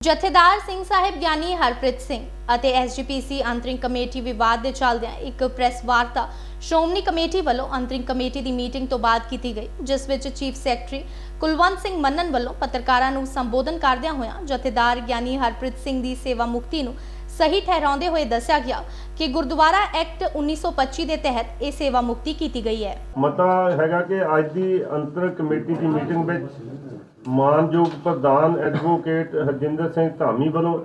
ਜਥੇਦਾਰ ਸਿੰਘ ਸਾਹਿਬ ਗਿਆਨੀ ਹਰਪ੍ਰੀਤ ਸਿੰਘ ਅਤੇ SGPC interim committee ਵਿਵਾਦ ਦੇ ਚੱਲਦਿਆਂ ਇੱਕ ਪ੍ਰੈਸ ਵਾਰਤਾ ਸ਼੍ਰੋਮਣੀ ਕਮੇਟੀ ਵੱਲੋਂ ਅੰਤਰਿੰਗ ਕਮੇਟੀ ਦੀ ਮੀਟਿੰਗ ਤੋਂ ਬਾਅਦ ਕੀਤੀ ਗਈ, ਜਿਸ ਵਿੱਚ ਚੀਫ ਸੈਕਟਰੀ ਕੁਲਵੰਤ ਸਿੰਘ ਮੰਨਨ ਵੱਲੋਂ ਪੱਤਰਕਾਰਾਂ ਨੂੰ ਸੰਬੋਧਨ ਕਰਦਿਆਂ ਹੋਇਆਂ ਜਥੇਦਾਰ ਗਿਆਨੀ ਹਰਪ੍ਰੀਤ ਸਿੰਘ ਦੀ ਸੇਵਾ ਮੁਕਤੀ ਨੂੰ ਸਹੀ ਠਹਿਰਾਉਂਦੇ ਹੋਏ ਦੱਸਿਆ ਗਿਆ ਕਿ ਗੁਰਦੁਆਰਾ ਐਕਟ 1925 ਦੇ ਤਹਿਤ ਇਹ ਸੇਵਾ ਮੁਕਤੀ ਕੀਤੀ ਗਈ ਹੈ। ਮਤਾ ਹੈਗਾ ਕਿ ਅੱਜ ਦੀ ਅੰਤਰ ਕਮੇਟੀ ਦੀ ਮੀਟਿੰਗ ਵਿੱਚ ਮਾਨਯੋਗ ਪ੍ਰਧਾਨ ਐਡਵੋਕੇਟ ਹਰਜਿੰਦਰ ਸਿੰਘ ਧਾਮੀ ਵੱਲੋਂ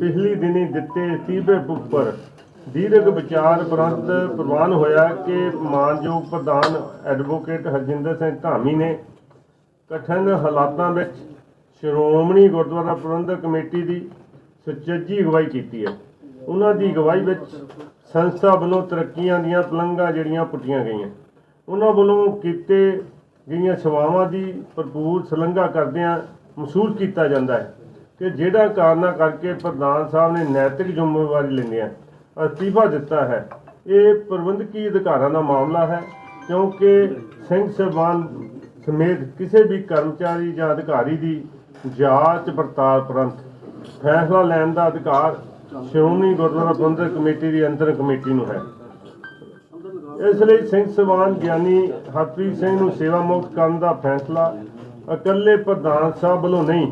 ਪਿਛਲੀ ਦਿਨੀ ਦਿੱਤੇ ਅਸਤੀਫੇ ਉੱਪਰ ਦੀਰਘ ਵਿਚਾਰ ਉਪਰੰਤ ਪ੍ਰਵਾਨ ਹੋਇਆ ਕਿ ਮਾਨਯੋਗ ਪ੍ਰਧਾਨ ਐਡਵੋਕੇਟ ਹਰਜਿੰਦਰ ਸਿੰਘ ਧਾਮੀ ਨੇ ਕਠਨ ਹਾਲਾਤਾਂ ਵਿੱਚ ਸ਼੍ਰੋਮਣੀ ਗੁਰਦੁਆਰਾ ਪ੍ਰਬੰਧਕ ਕਮੇਟੀ ਦੀ ਸੁਚੱਜੀ ਅਗਵਾਈ ਕੀਤੀ ਹੈ। ਉਹਨਾਂ ਦੀ ਅਗਵਾਈ ਵਿੱਚ ਸੰਸਥਾ ਵੱਲੋਂ ਤਰੱਕੀਆਂ ਦੀਆਂ ਪਲੰਘਾਂ ਜਿਹੜੀਆਂ ਪੁੱਟੀਆਂ ਗਈਆਂ। ਉਹਨਾਂ ਵੱਲੋਂ ਕੀਤੇ ਗਈਆਂ ਸੇਵਾਵਾਂ ਦੀ ਭਰਪੂਰ ਸ਼ਲਾਘਾ ਕਰਦਿਆਂ ਮਹਿਸੂਸ ਕੀਤਾ ਜਾਂਦਾ ਹੈ ਕਿ ਜਿਹੜਾ ਕਾਰਨਾਂ ਕਰਕੇ ਪ੍ਰਧਾਨ ਸਾਹਿਬ ਨੇ ਨੈਤਿਕ ਜ਼ਿੰਮੇਵਾਰੀ ਲੈਂਦੇ ਲੈਂਦਿਆਂ ਅਸਤੀਫਾ ਦਿੱਤਾ ਹੈ, ਇਹ ਪ੍ਰਬੰਧਕੀ ਅਧਿਕਾਰਾਂ ਦਾ ਮਾਮਲਾ ਹੈ, ਕਿਉਂਕਿ ਸਿੰਘ ਸਾਹਿਬਾਨ ਸਮੇਤ ਕਿਸੇ ਵੀ ਕਰਮਚਾਰੀ ਜਾਂ ਅਧਿਕਾਰੀ ਦੀ ਜਾਂਚ ਪੜਤਾਲ ਪ੍ਰੰਤ ਫੈਸਲਾ ਲੈਣ ਦਾ ਅਧਿਕਾਰ ਸ਼੍ਰੋਮਣੀ ਗੁਰਦੁਆਰਾ ਪ੍ਰਬੰਧਕ ਕਮੇਟੀ ਦੀ ਅੰਤਰ ਕਮੇਟੀ ਨੂੰ ਹੈ। ਇਸ ਲਈ ਸਿੰਘ ਸਵਾਨ ਗਿਆਨੀ ਹਰਪ੍ਰੀਤ ਸਿੰਘ ਨੂੰ ਸੇਵਾ ਮੁਕਤ ਕਰਨ ਦਾ ਫੈਸਲਾ ਇਕੱਲੇ ਪ੍ਰਧਾਨ ਸਾਹਿਬ ਵੱਲੋਂ ਨਹੀਂ,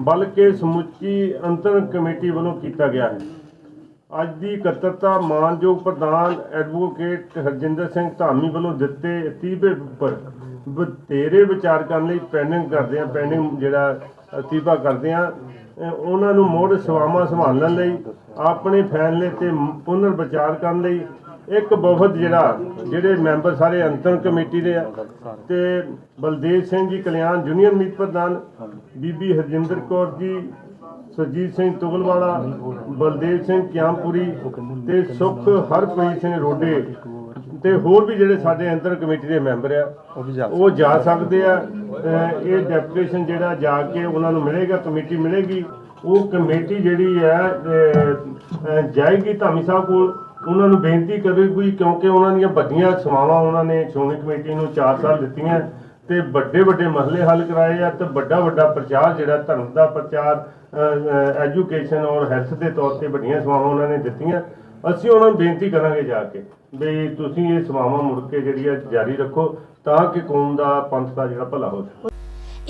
ਬਲਕਿ ਸਮੁੱਚੀ ਅੰਤਰ ਕਮੇਟੀ ਵੱਲੋਂ ਕੀਤਾ ਗਿਆ ਹੈ। ਅੱਜ ਦੀ ਇਕੱਤਰਤਾ ਮਾਨਯੋਗ ਪ੍ਰਧਾਨ ਐਡਵੋਕੇਟ ਹਰਜਿੰਦਰ ਸਿੰਘ ਧਾਮੀ ਵੱਲੋਂ ਦਿੱਤੇ ਅਸਤੀਫੇ ਉੱਪਰ ਬਥੇਰੇ ਵਿਚਾਰ ਕਰਨ ਲਈ ਪੈਂਡਿੰਗ ਕਰਦੇ ਆ ਪੈਂਡਿੰਗ ਜਿਹੜਾ ਅਸਤੀਫਾ ਕਰਦੇ ਆ ਉਹਨਾਂ ਨੂੰ ਮੁੜ ਸੇਵਾਵਾਂ ਸੰਭਾਲਣ ਲਈ, ਆਪਣੇ ਫੈਸਲੇ ਤੇ ਪੁਨਰ ਵਿਚਾਰ ਕਰਨ ਲਈ ਇੱਕ ਵਫਦ ਜਿਹੜਾ ਜਿਹੜੇ ਮੈਂਬਰ ਸਾਰੇ ਅੰਤਰ ਕਮੇਟੀ ਦੇ ਆ ਤੇ ਬਲਦੇਵ ਸਿੰਘ ਜੀ ਕਲਿਆਣ ਜੂਨੀਅਰ ਮੀਤ ਪ੍ਰਧਾਨ ਬੀਬੀ ਹਰਜਿੰਦਰ ਕੌਰ ਜੀ ਸੁਰਜੀਤ ਸਿੰਘ ਤੁਗਲਵਾਲਾ ਬਲਦੇਵ ਸਿੰਘ ਕਿਆਮਪੁਰੀ ਤੇ ਸੁਖ ਹਰਪ੍ਰੀਤ ਸਿੰਘ ਰੋਡੇ ਤੇ ਹੋਰ ਵੀ ਜਿਹੜੇ ਸਾਡੇ ਅੰਤਰ ਕਮੇਟੀ ਦੇ ਮੈਂਬਰ ਆ ਉਹ ਜਾ ਸਕਦੇ ਆ। ਇਹ ਡੈਪੂਟੇਸ਼ਨ ਜਿਹੜਾ ਜਾ ਕੇ ਉਹਨਾਂ ਨੂੰ ਮਿਲੇਗਾ ਕਮੇਟੀ ਮਿਲੇਗੀ। ਉਹ ਕਮੇਟੀ ਜਿਹੜੀ ਹੈ ਜਾਏਗੀ ਧਾਮੀ ਸਾਹਿਬ ਕੋਲ। ਉਹਨਾਂ ਨੂੰ ਬੇਨਤੀ ਕਰੇਗੀ ਕਿਉਂਕਿ ਉਹਨਾਂ ਦੀਆਂ ਵੱਡੀਆਂ ਸੇਵਾਵਾਂ ਉਹਨਾਂ ਨੇ ਸ਼੍ਰੋਮਣੀ ਕਮੇਟੀ ਨੂੰ 4 ਸਾਲ ਦਿੱਤੀਆਂ ਤੇ ਵੱਡੇ ਵੱਡੇ ਮਸਲੇ ਹੱਲ ਕਰਾਏ ਆ ਤੇ ਵੱਡਾ ਵੱਡਾ ਪ੍ਰਚਾਰ ਜਿਹੜਾ ਧਰਮ ਦਾ ਪ੍ਰਚਾਰ ਐਜੂਕੇਸ਼ਨ ਔਰ ਹੈਲਥ ਦੇ ਤੌਰ ਤੇ ਵੱਡੀਆਂ ਸੇਵਾਵਾਂ ਉਹਨਾਂ ਨੇ ਦਿੱਤੀਆਂ। ਅਸੀਂ ਉਹਨਾਂ ਨੂੰ ਬੇਨਤੀ ਕਰਾਂਗੇ ਜਾ ਕੇ ਵੀ ਤੁਸੀਂ ਇਹ ਸੇਵਾਵਾਂ ਮੁੜ ਕੇ ਜਿਹੜੀ ਆ ਜਾਰੀ ਰੱਖੋ ਤਾਂ ਕਿ ਕੌਮ ਦਾ ਪੰਥ ਦਾ ਜਿਹੜਾ ਭਲਾ ਹੋ ਸਕੇ।